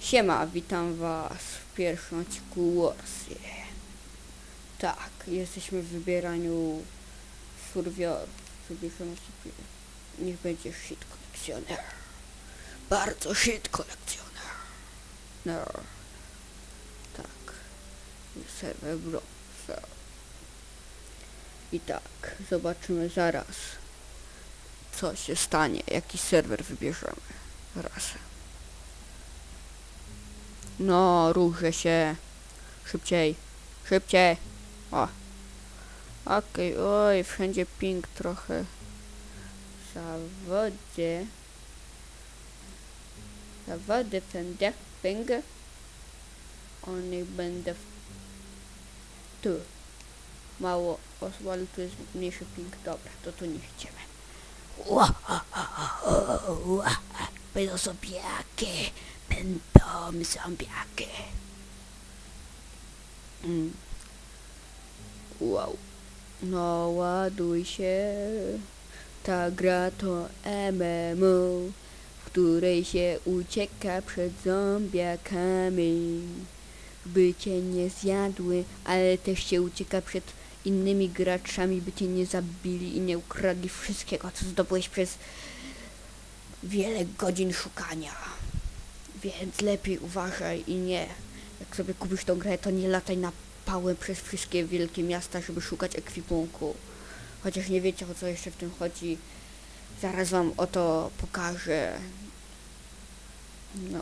Siema, witam was w pierwszym odcinku Warsy. Tak, jesteśmy w wybieraniu sobie... Niech będzie shit kolekcjoner. Bardzo shit kolekcjoner. No. Tak. Serwer bro. I tak, zobaczymy zaraz, co się stanie, jaki serwer wybierzemy. Razem. No, ruszę się. Szybciej. Szybciej. O. Okej, oj, wszędzie ping trochę. Zawody. Zawody wszędzie. Ping. O, niech będę. Tu. Mało osób, ale tu jest mniejszy ping. Dobra, to tu nie idziemy. Będą zombiaki. Będą zombiaki. Mm. Wow. No ładuj się. Ta gra to MMO, w której się ucieka przed zombiakami. By cię nie zjadły, ale też się ucieka przed innymi graczami, by cię nie zabili i nie ukradli wszystkiego, co zdobyłeś przez wiele godzin szukania. Więc lepiej uważaj i nie. Jak sobie kupisz tą grę, to nie lataj na pałę przez wszystkie wielkie miasta, żeby szukać ekwipunku. Chociaż nie wiecie o co jeszcze w tym chodzi. Zaraz wam o to pokażę. No,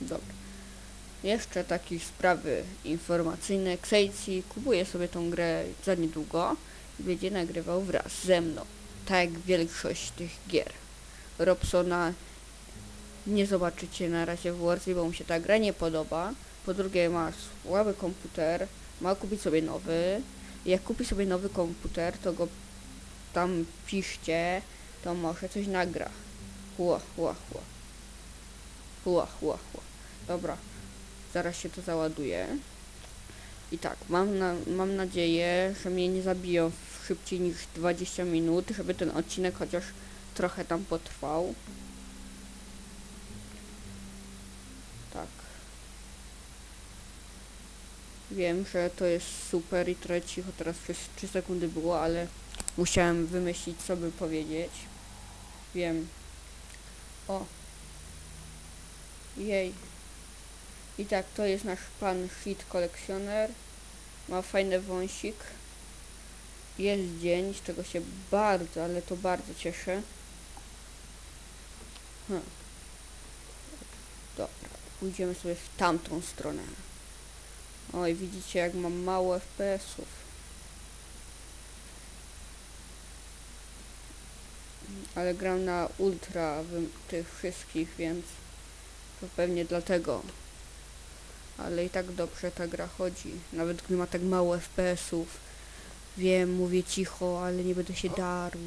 dobra. Jeszcze takie sprawy informacyjne. Xejci kupuje sobie tą grę za niedługo i będzie nagrywał wraz ze mną. Tak jak większość tych gier. Robsona nie zobaczycie na razie w Warzy, bo mu się ta gra nie podoba. Po drugie ma słaby komputer, ma kupić sobie nowy. Jak kupi sobie nowy komputer, to go tam piszcie, to może coś nagra. Chła, chła, chła. Chła, chła, chła. Dobra, zaraz się to załaduje. I tak, mam, na, mam nadzieję, że mnie nie zabiją szybciej niż 20 minut, żeby ten odcinek chociaż trochę tam potrwał. Tak. Wiem, że to jest super i trochę cicho teraz przez 3 sekundy było, ale musiałem wymyślić, co by powiedzieć. Wiem. O. Jej. I tak, to jest nasz pan Shit kolekcjoner. Ma fajny wąsik. Jest dzień, z czego się bardzo, ale to bardzo cieszę. Hm. Dobra, pójdziemy sobie w tamtą stronę. Oj, widzicie jak mam mało FPS-ów. Ale gram na ultra tych wszystkich, więc to pewnie dlatego. Ale i tak dobrze ta gra chodzi. Nawet gdy ma tak mało FPS-ów. Wiem, mówię cicho, ale nie będę się darł.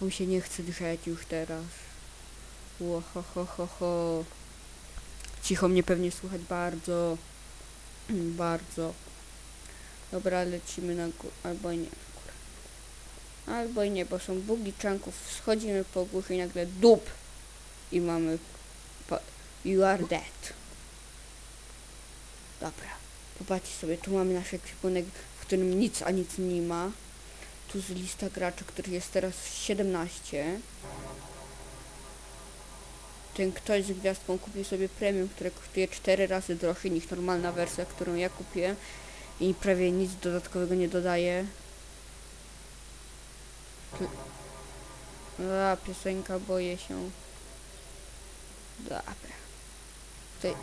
Mi się nie chce drzeć już teraz. Ło, ho, ho, ho, ho. Cicho mnie pewnie słychać bardzo. bardzo. Dobra, lecimy na górę. Albo nie. Albo i nie, bo są bugi czanków. Schodzimy po górze i nagle dup. I mamy... You are dead. Dobra. Popatrzcie sobie, tu mamy nasz ekwipunek, w którym nic a nic nie ma. Tu jest lista graczy, których jest teraz 17. Ten ktoś z gwiazdką kupił sobie premium, które kosztuje 4 razy drożej niż normalna wersja, którą ja kupiłem. I prawie nic dodatkowego nie dodaje. A, piosenka, boję się. Dobra. Tutaj...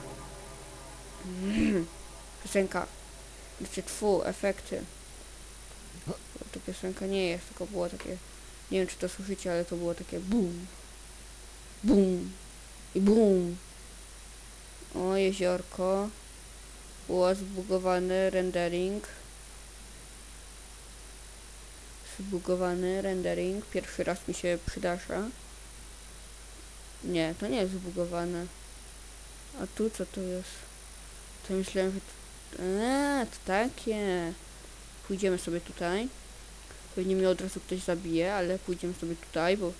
Piosenka. Znaczy, tfu, efekty. To piosenka nie jest, tylko było takie... Nie wiem, czy to słyszycie, ale to było takie BUM. BUM. I BUM. O, jeziorko. Było zbugowany rendering. Zbugowany rendering. Pierwszy raz mi się przydarza. Nie, to nie jest zbugowane. A tu co to jest? To myślałem, że... A, to takie. Pójdziemy sobie tutaj. Pewnie mnie od razu ktoś zabije, ale pójdziemy sobie tutaj, bo,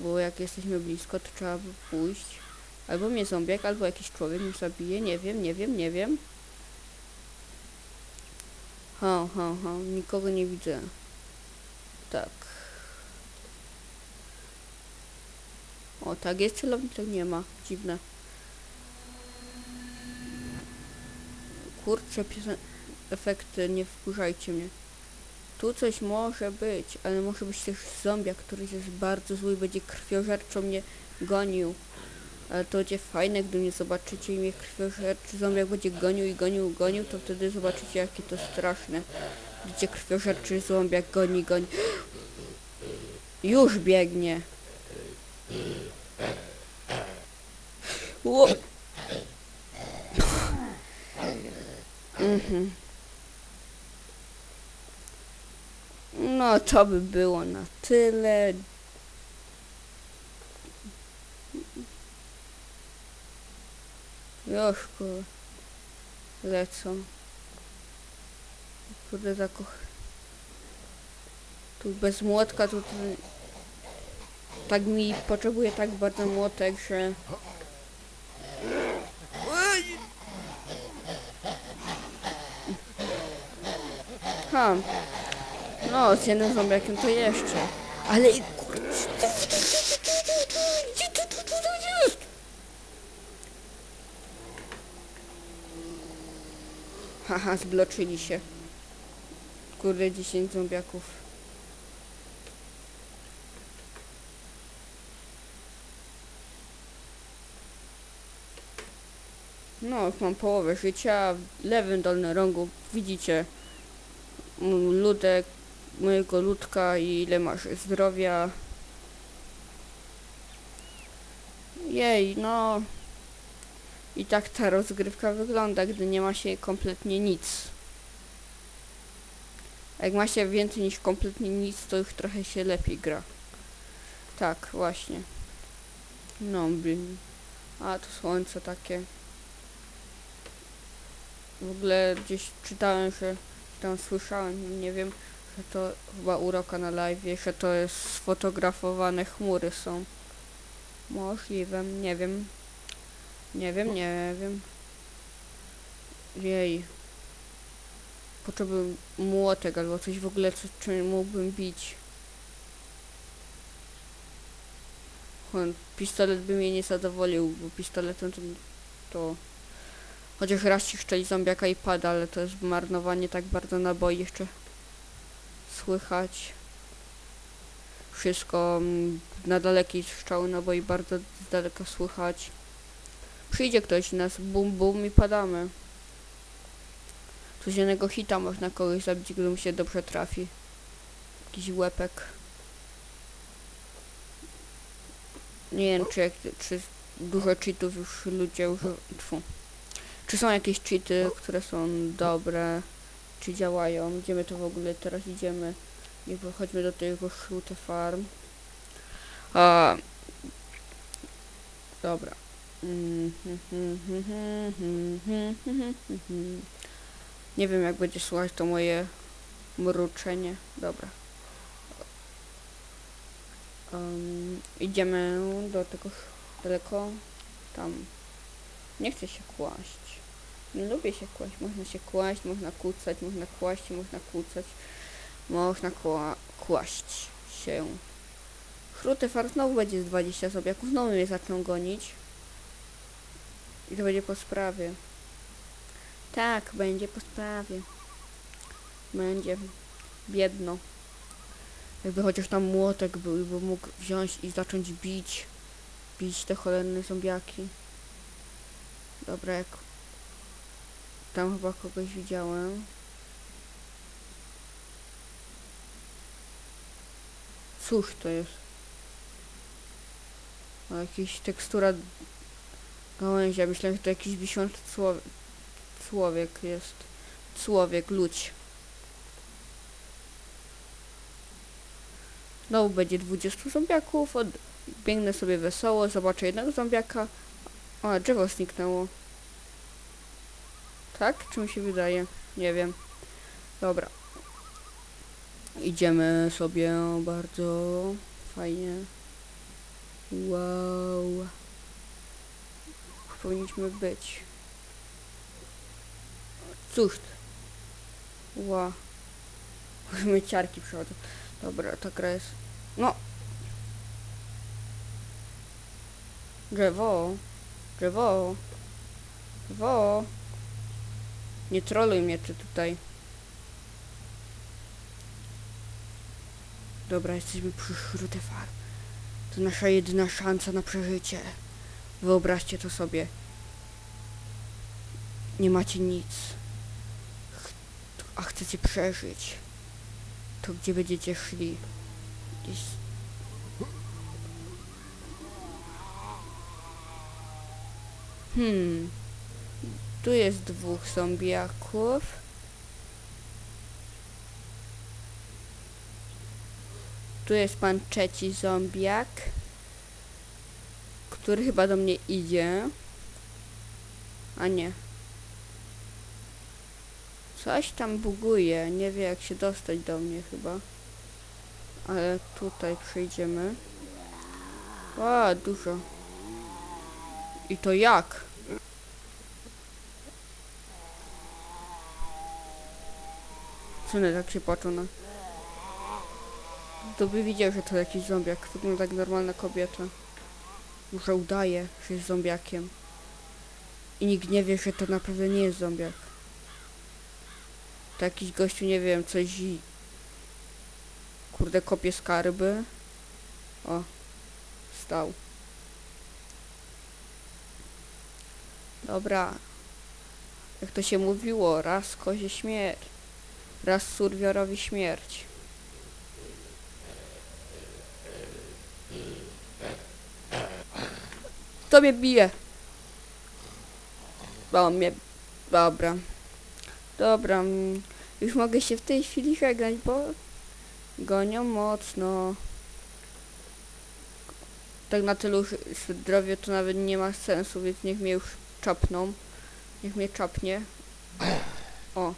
bo jak jesteśmy blisko, to trzeba pójść. Albo mnie zombiak, albo jakiś człowiek mnie zabije. Nie wiem, nie wiem, nie wiem. Ha, ha, ha. Nikogo nie widzę. Tak. O, tak jest celownik, to nie ma. Dziwne. Kurczę, piosen... efekty, nie wkurzajcie mnie. Tu coś może być, ale może być też zombiak, który jest bardzo zły i będzie krwiożerczo mnie gonił. Ale to będzie fajne, gdy mnie zobaczycie i mnie krwiożerczy zombiak będzie gonił i gonił, gonił, to wtedy zobaczycie jakie to straszne. Gdzie krwiożerczy zombiak goni, goni. Już biegnie. Ło. Mhm. No to by było na tyle. Już kurde. Lecą. Kurde zakoch... Tu bez młotka tu- Tak mi potrzebuje tak bardzo młotek, że... Ha. No, z jednym zombiakiem to jeszcze. Ale i kurczę. Haha, zbloczyli się. Kurde, 10 zombiaków. No, już mam połowę życia. W lewym dolnym rogu widzicie ludek, mojego ludka i ile masz zdrowia. Jej, no. I tak ta rozgrywka wygląda, gdy nie ma się kompletnie nic. Jak ma się więcej niż kompletnie nic, to już trochę się lepiej gra. Tak, właśnie. No, blin. A, to słońce takie. W ogóle gdzieś czytałem, że tam słyszałem, nie wiem, że to chyba uroka na live, że to jest sfotografowane chmury są. Możliwe, nie wiem. Nie wiem, nie wiem. Jej. Potrzebujemy młotek albo coś w ogóle, co, czym mógłbym bić. Pistolet by mnie nie zadowolił, bo pistoletem to... to Chociaż raz ci szczeli zombiaka i pada, ale to jest marnowanie tak bardzo naboi jeszcze słychać. Wszystko mm, na dalekiej strzały naboi bardzo z daleka słychać. Przyjdzie ktoś nas bum bum i padamy. Tu z hita można kogoś zabić, gdy mu się dobrze trafi. Jakiś łepek. Nie wiem, czy, jak, czy dużo cheatów już ludzie używają. Czy są jakieś cheaty, które są dobre, czy działają? Gdzie my to w ogóle teraz idziemy? Nie chodźmy do tego Shrute Farm. A, dobra. Nie wiem jak będzie słuchać to moje mruczenie. Dobra. Um, idziemy do tego daleko tam. Nie chcę się kłaść. Lubię się kłaść. Można się kłaść, można kłócać, można kłaść, można kłócać. Można kła kłaść się. Chrutefar znowu będzie z 20 sobiaków, znowu mnie zaczną gonić. I to będzie po sprawie. Tak, będzie po sprawie. Będzie biedno. Jakby chociaż tam młotek był, by mógł wziąć i zacząć bić. Bić te cholerne zombiaki. Dobra, jak... Tam chyba kogoś widziałem. Cóż to jest? O, jakaś tekstura gałęzia. Myślę, że to jakiś wiszący człowiek, człowiek jest. Człowiek, ludź. Znowu będzie 20 zombiaków. Od... Biegnę sobie wesoło, zobaczę jednego zombiaka. O, drzewo zniknęło. Tak? Czy mi się wydaje? Nie wiem. Dobra. idziemy sobie bardzo fajnie. Wow. Powinniśmy być. Cóż. Ła. Musimy ciarki przechodzą. Dobra, ta gra jest... No. Drzewo. Drzewo. Drzewo. Nie troluj mnie ty tutaj. Dobra, jesteśmy przy Schrute Farm. To nasza jedyna szansa na przeżycie. Wyobraźcie to sobie. Nie macie nic. A chcecie przeżyć. To gdzie będziecie szli? Gdzieś... Hmm. Tu jest dwóch zombiaków. Tu jest pan trzeci zombiak, który chyba do mnie idzie. A nie. Coś tam buguje, nie wie jak się dostać do mnie chyba. Ale tutaj przejdziemy. O, dużo. I to jak? One tak się patrzą na... To by widział, że to jakiś zombiak. Wygląda jak normalna kobieta. Może udaje, że jest zombiakiem. I nikt nie wie, że to naprawdę nie jest zombiak. To jakiś gościu, nie wiem, coś... Kurde, kopie skarby. O. Stał. Dobra. Jak to się mówiło, raz kozie śmierć. Raz surwiorowi śmierć. Kto mnie bije? O, mnie... Dobra. Dobra. mm, Już mogę się w tej chwili żegnać, bo... Gonią mocno. Tak na tylu zdrowie to nawet nie ma sensu, więc niech mnie już czapną. Niech mnie czapnie. O.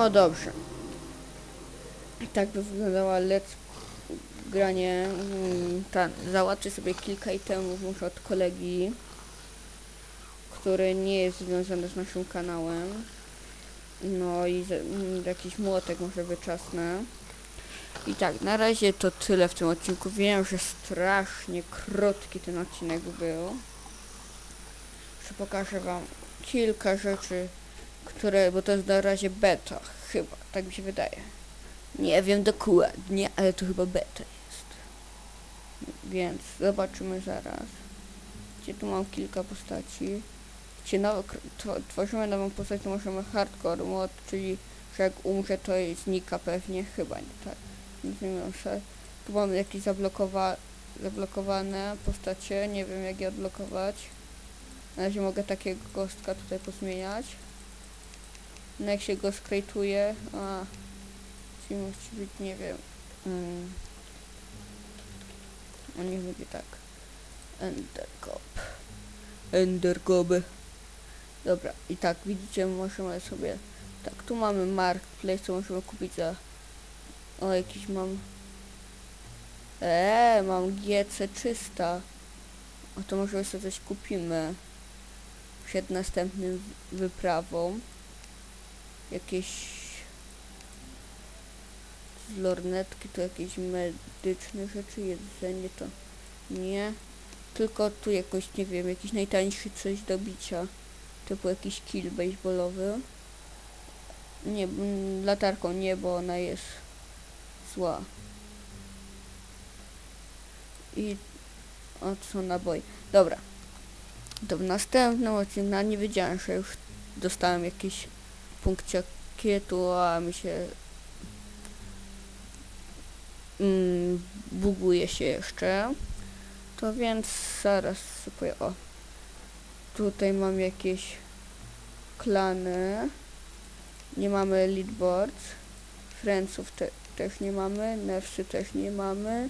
No dobrze. Tak by wyglądała let's granie. Mm, Ta, załatwię sobie kilka itemów muszę od kolegi, który nie jest związany z naszym kanałem. No i mm, jakiś młotek może wyczasnę. I tak, na razie to tyle w tym odcinku. Wiem, że strasznie krótki ten odcinek był. Że pokażę wam kilka rzeczy, które, bo to jest na razie beta, chyba, tak mi się wydaje. Nie wiem dokładnie, ale to chyba beta jest. Więc zobaczymy zaraz. Gdzie tu mam kilka postaci. Gdzie nowo, tw- tworzymy nową postać, to możemy hardcore mod, czyli że jak umrze to znika pewnie, chyba nie tak. Nie wiem, że tu mamy jakieś zablokowa zablokowane postacie, nie wiem jak je odblokować. Na razie mogę takiego kostka tutaj pozmieniać. No jak się go skrejtuje, a czyli musi być, nie wiem. Mm, on niech będzie tak. Endergob. Endergoby. Dobra, i tak widzicie, możemy sobie. Tak, tu mamy marketplace, co możemy kupić za. O, jakiś mam. Eee, mam GC 300. O, to może sobie coś kupimy. Przed następnym wyprawą. Jakieś lornetki to jakieś medyczne rzeczy, jedzenie to nie. Tylko tu jakoś, nie wiem, jakiś najtańszy coś do bicia. Typu jakiś kill baseballowy. Nie, mm, latarką nie, bo ona jest zła. I o co naboi. Dobra. To w następnym odcinku, no, nie wiedziałem, że już dostałem jakiś punkcikietu, a mi się mm, buguje się jeszcze. To więc zaraz sobie o. Tutaj mam jakieś klany. Nie mamy leadboards. Friendsów te, też nie mamy. Nefsy też nie mamy.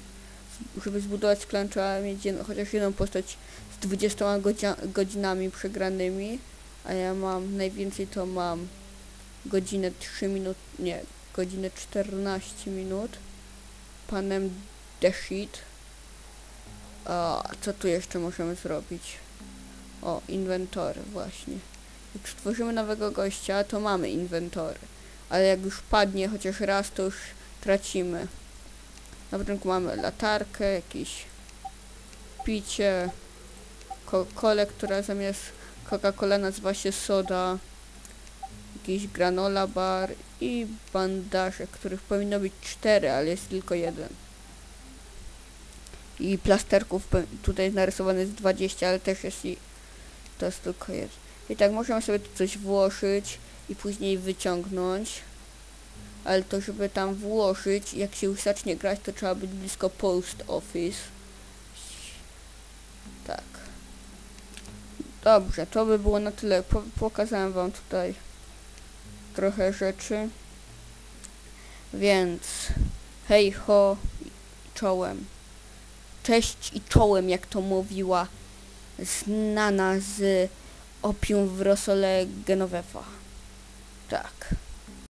Żeby zbudować klan trzeba mieć jedno, chociaż jedną postać z 20 godzia, godzinami przegranymi. A ja mam, najwięcej to mam godzinę 3 minut, nie, godzinę 14 minut. Panem The Sheet. A co tu jeszcze możemy zrobić? O, inwentory właśnie. Jak stworzymy nowego gościa, to mamy inwentory. Ale jak już padnie chociaż raz, to już tracimy. Na początku mamy latarkę, jakieś picie, Coca-Colę, która zamiast Coca-Cola nazywa się soda, jakiś granola bar i bandaże, których powinno być cztery, ale jest tylko jeden. I plasterków tutaj narysowane jest 20, ale też jest i to jest tylko jeden. I tak możemy sobie tu coś włożyć i później wyciągnąć. Ale to żeby tam włożyć, jak się już zacznie grać, to trzeba być blisko post office. Tak. Dobrze, to by było na tyle. Po pokazałem wam tutaj trochę rzeczy. Więc hej ho czołem. Cześć i czołem, jak to mówiła znana z opium w rosole Genovefa. Tak.